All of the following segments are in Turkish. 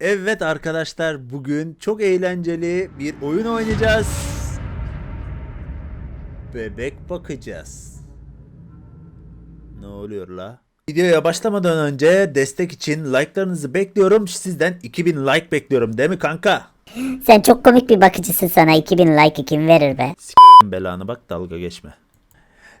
Evet arkadaşlar bugün çok eğlenceli bir oyun oynayacağız. Bebek bakacağız. Ne oluyor la? Videoya başlamadan önce destek için like'larınızı bekliyorum. Sizden 2000 like bekliyorum değil mi kanka? Sen çok komik bir bakıcısın sana 2000 like kim verir be. Belanı bak dalga geçme.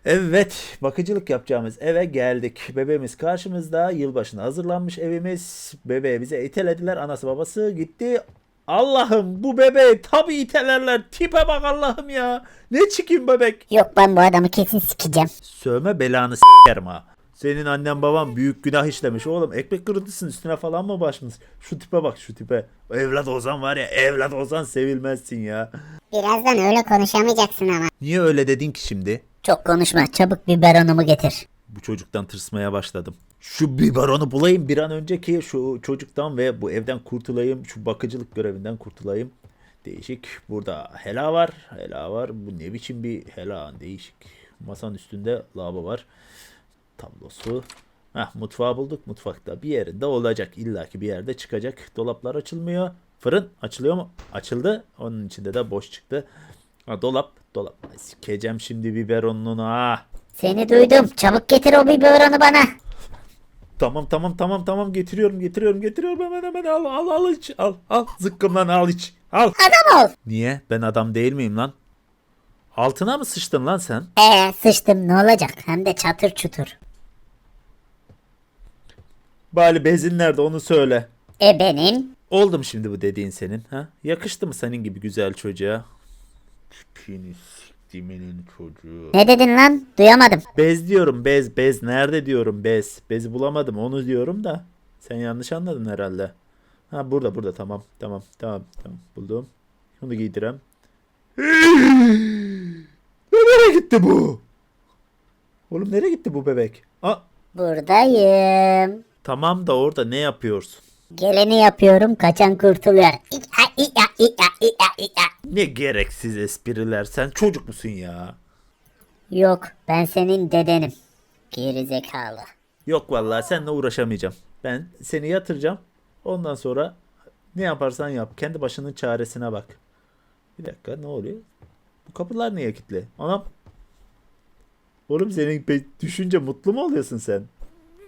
Evet bakıcılık yapacağımız eve geldik. Bebeğimiz karşımızda. Yılbaşına hazırlanmış evimiz. Bebeği bize itelediler. Anası babası gitti. Allah'ım bu bebeği tabi itelerler. Tipe bak Allah'ım ya. Ne çikin bebek. Yok ben bu adamı kesin sikeceğim. Sövme belanı s**erim ha. Senin annen baban büyük günah işlemiş oğlum. Ekmek kırıntısın üstüne falan mı başmış? Şu tipe bak şu tipe. Evlat Ozan var ya evlat Ozan sevilmezsin ya. Birazdan öyle konuşamayacaksın ama. Niye öyle dedin ki şimdi? Çok konuşma çabuk biberonumu getir. Bu çocuktan tırsmaya başladım. Şu biberonu bulayım bir an önce ki şu çocuktan ve bu evden kurtulayım. Şu bakıcılık görevinden kurtulayım. Değişik. Burada hela var. Hela var. Bu ne biçim bir hela? Değişik. Masanın üstünde lavabo var. Tablosu. Heh, mutfağı bulduk. Mutfakta bir yerinde olacak. İlla ki bir yerde çıkacak. Dolaplar açılmıyor. Fırın açılıyor mu? Açıldı. Onun içinde de boş çıktı. Ha, dolap. Dolap. Sikeceğim şimdi biberonunu ha. Seni duydum çabuk getir o biberonu bana. Tamam tamam tamam tamam getiriyorum getiriyorum getiriyorum hemen hemen al al al iç al al zıkkımdan al iç al. Adam ol. Niye ben adam değil miyim lan? Altına mı sıçtın lan sen? Ee sıçtım ne olacak hem de çatır çutur. Bari bezin nerede onu söyle. E benim. Oldum şimdi bu dediğin senin ha? Yakıştı mı senin gibi güzel çocuğa? Pini siktiminin çocuğu. Ne dedin lan duyamadım. Bez diyorum bez bez nerede diyorum bez. Bezi bulamadım onu diyorum da. Sen yanlış anladın herhalde. Ha burada burada tamam tamam tamam tamam buldum. Şunu giydirem. nereye gitti bu? Oğlum nereye gitti bu bebek? Aa, Buradayım. tamam da orada ne yapıyorsun? Geleni yapıyorum kaçan kurtuluyor. Ne gereksiz espriler sen çocuk musun ya? Yok ben senin dedenim. Geri zekalı. Yok vallahi seninle uğraşamayacağım. Ben seni yatıracağım. Ondan sonra ne yaparsan yap. Kendi başının çaresine bak. Bir dakika ne oluyor? Bu kapılar niye kilitli? Anam. Oğlum senin pe- düşünce mutlu mu oluyorsun sen?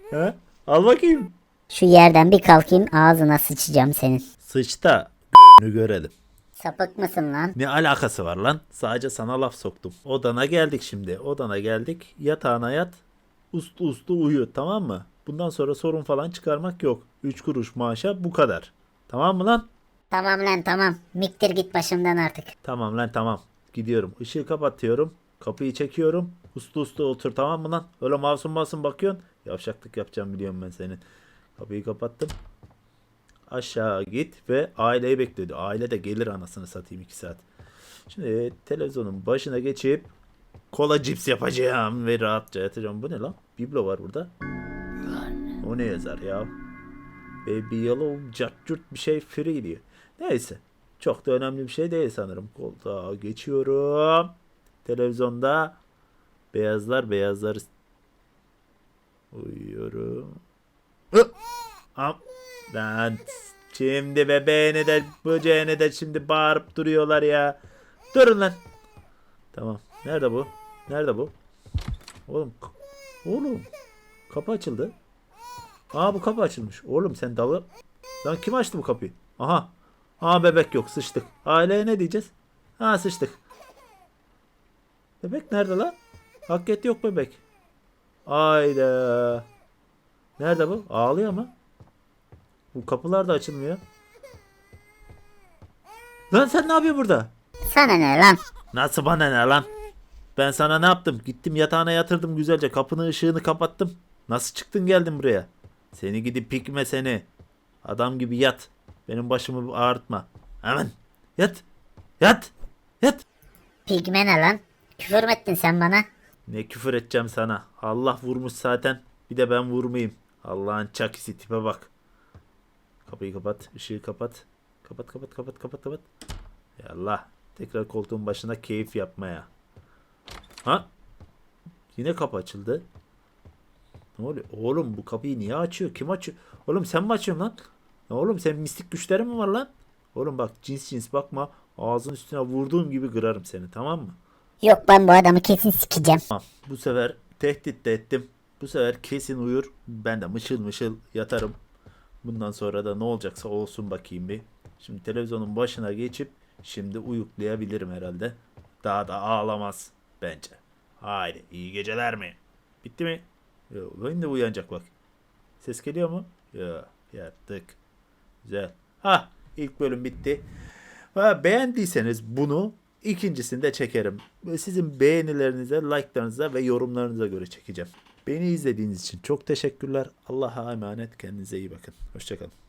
He? Al bakayım. Şu yerden bir kalkayım ağzına sıçacağım senin. Sıçta görelim. Sapık mısın lan? Ne alakası var lan? Sadece sana laf soktum. Odana geldik şimdi. Odana geldik. Yatağına yat. Uslu uslu uyu tamam mı? Bundan sonra sorun falan çıkarmak yok. 3 kuruş maaşa bu kadar. Tamam mı lan? Tamam lan tamam. Miktir git başımdan artık. Tamam lan tamam. Gidiyorum. Işığı kapatıyorum. Kapıyı çekiyorum. Uslu uslu otur tamam mı lan? Öyle masum masum bakıyorsun. Yavşaklık yapacağım biliyorum ben senin. Kapıyı kapattım. Aşağı git ve aileyi bekliyordu. Aile de gelir anasını satayım 2 saat. Şimdi televizyonun başına geçip kola cips yapacağım ve rahatça yatacağım. Bu ne lan? Biblo var burada. O ne yazar ya? Baby Yellow Cacurt bir şey free diyor. Neyse. Çok da önemli bir şey değil sanırım. Koltuğa geçiyorum. Televizyonda beyazlar beyazlar uyuyorum. Am- Lan şimdi bebeğini de böceğini de şimdi bağırıp duruyorlar ya. Durun lan. Tamam. Nerede bu? Nerede bu? Oğlum. Oğlum. Kapı açıldı. Aa bu kapı açılmış. Oğlum sen dalı. Lan kim açtı bu kapıyı? Aha. Aa bebek yok sıçtık. Aileye ne diyeceğiz? Ha sıçtık. Bebek nerede lan? Hakiyet yok bebek. Ayda. Nerede bu? Ağlıyor mu? Bu kapılar da açılmıyor. Lan sen ne yapıyorsun burada? Sana ne lan? Nasıl bana ne lan? Ben sana ne yaptım? Gittim yatağına yatırdım güzelce. Kapının ışığını kapattım. Nasıl çıktın geldin buraya? Seni gidip pikme seni. Adam gibi yat. Benim başımı ağrıtma. Hemen. Yat. Yat. Yat. Pigme ne lan? Küfür mü ettin sen bana? Ne küfür edeceğim sana. Allah vurmuş zaten. Bir de ben vurmayayım. Allah'ın çakisi tipe bak. Kapıyı kapat. ışığı kapat. Kapat kapat kapat kapat kapat. Ya Allah. Tekrar koltuğun başına keyif yapmaya. Ha? Yine kapı açıldı. Ne oluyor? Oğlum bu kapıyı niye açıyor? Kim açıyor? Oğlum sen mi açıyorsun lan? Ya oğlum senin mistik güçlerin mi var lan? Oğlum bak cins cins bakma. Ağzın üstüne vurduğum gibi kırarım seni tamam mı? Yok ben bu adamı kesin sikeceğim. Tamam. Bu sefer tehdit de ettim. Bu sefer kesin uyur. Ben de mışıl mışıl yatarım. Bundan sonra da ne olacaksa olsun bakayım bir. Şimdi televizyonun başına geçip şimdi uyuklayabilirim herhalde. Daha da ağlamaz bence. Haydi iyi geceler mi? Bitti mi? Yok, ben de uyanacak bak. Ses geliyor mu? Ya yattık. Güzel. Ha ilk bölüm bitti. Ha, beğendiyseniz bunu ikincisini de çekerim. Sizin beğenilerinize, like'larınıza ve yorumlarınıza göre çekeceğim. Beni izlediğiniz için çok teşekkürler. Allah'a emanet. Kendinize iyi bakın. Hoşçakalın.